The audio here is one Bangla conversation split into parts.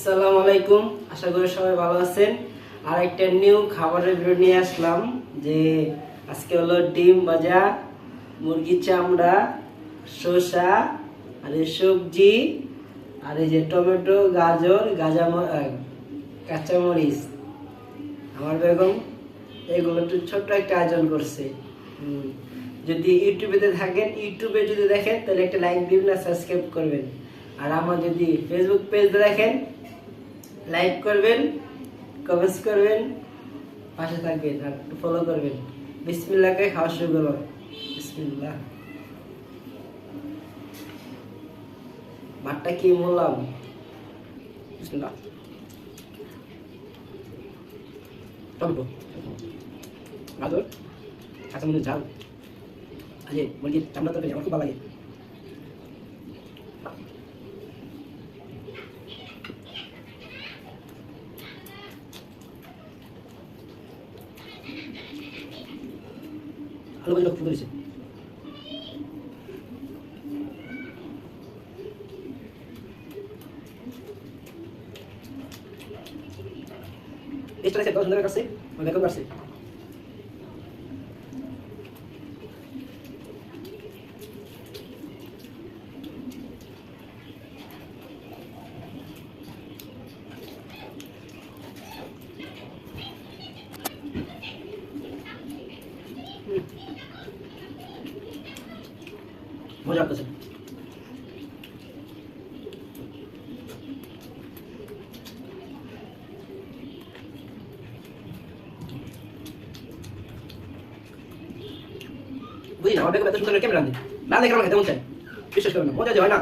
আসসালামু আলাইকুম। আশা করি সবাই ভালো আছেন। আর একটা নিউ খাবারের ভিডিও নিয়ে আসলাম, যে আজকে হলো ডিম ভাজা, মুরগির চামড়া, শসা, আর এই সবজি, আর এই যে টমেটো, গাজর গাজা কাঁচামরিচ। আমার বেগম, এগুলো একটু ছোট্ট একটা আয়োজন করছে। যদি ইউটিউবেতে থাকেন, ইউটিউবে যদি দেখেন, তাহলে একটা লাইক দিবেন আর সাবস্ক্রাইব করবেন। আর আমার যদি ফেসবুক পেজ দেখেন লাইক করবেন কমেন্টস করবেন, পাশে থাকবেন আর একটু ফলো করবেন। বিসমিল্লাহকে খাওয়া শুরু করো বিসমিল্লাহ। ভাতটা কি বললাম টমেটো। গাজর, কাঁচামরিচ, ঝাল। আরে মুরগির চামড়া তরকারি, আমার খুব ভালো লাগে। আলু লক্ষ্য করেছে এছাড়া সে দশ সুন্দর কাছে অনেক কাছে মজা করতেছে বুঝি না আমার বেগম এত সুন্দর করে কেমন রান্ধে না দেখে আমার খেতে মন চায় বিশ্বাস করবেন না মজা যে হয় না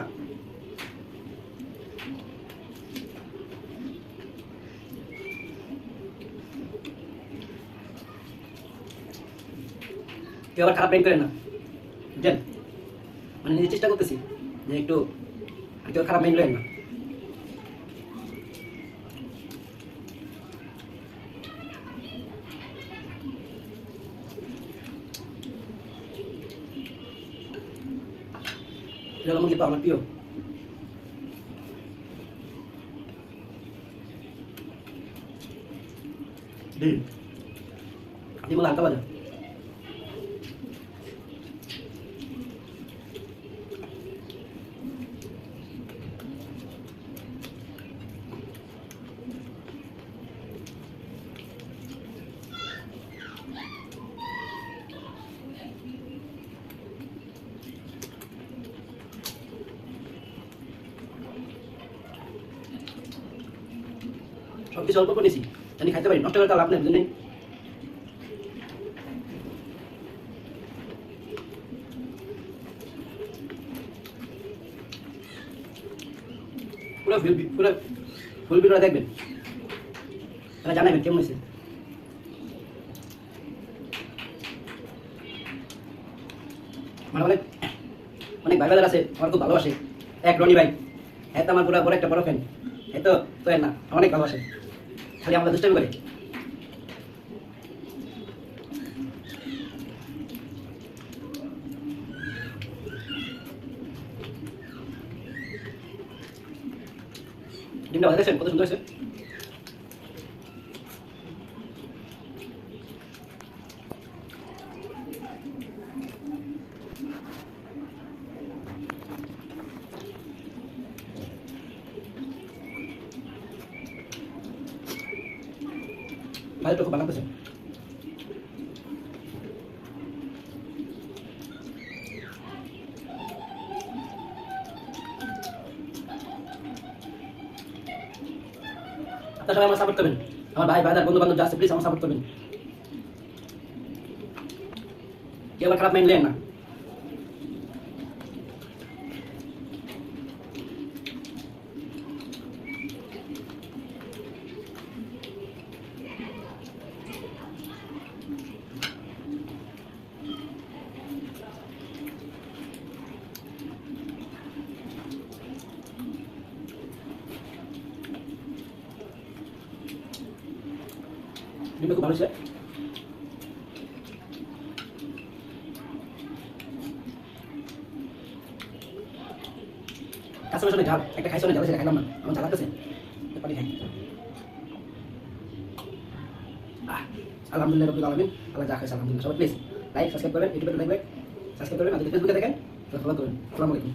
কেউ আবার খারাপ প্রেম করেন না বুঝলেন মানে নিজে চেষ্টা করতেছি যে একটু আর কেউ খারাপ মাইন্ড না এটা হলো মুরগি পাও আমার প্রিয়? ডিম ডিম সব কিছু অল্প করেছি জানি খাইতে পারি, নষ্ট করে আপনার জন্যই আমার এক রনি ভাই হ্যাঁ তো আমার বড় একটা বড় ফ্যান হ্যাঁ তো না, অনেক ভালোবাসে। খালি আমরা দুষ্টামি করে ডিমটা ভালো দেখছেন কত সুন্দর হয়েছে ভালো খুব বানাতেছে আপনার আমার সাপোর্ট করবেন আমার ভাই ভাইদার বন্ধু বান্ধব যা আছে প্লিজ আমার সাপোর্ট করবেন কেউ খারাপ মাইন্ড লেন না ডিমটা খুব ভালো কাঁচা ঝাল একটা খাইছে ঝাল খাইলাম না। আমার ঝাল লাগতেছে। পানি খাই। আলহামদুলিল্লাহ রবিল আলমিন। আল্লাহ যা খাইছে, আলহামদুলিল্লাহ। সবাই প্লিজ লাইক সাবস্ক্রাইব করবেন ইউটিউবে লাইক সাবস্ক্রাইব করবেন আর ফেসবুকে দেখেন ফলো করবেন আসসালামু আলাইকুম।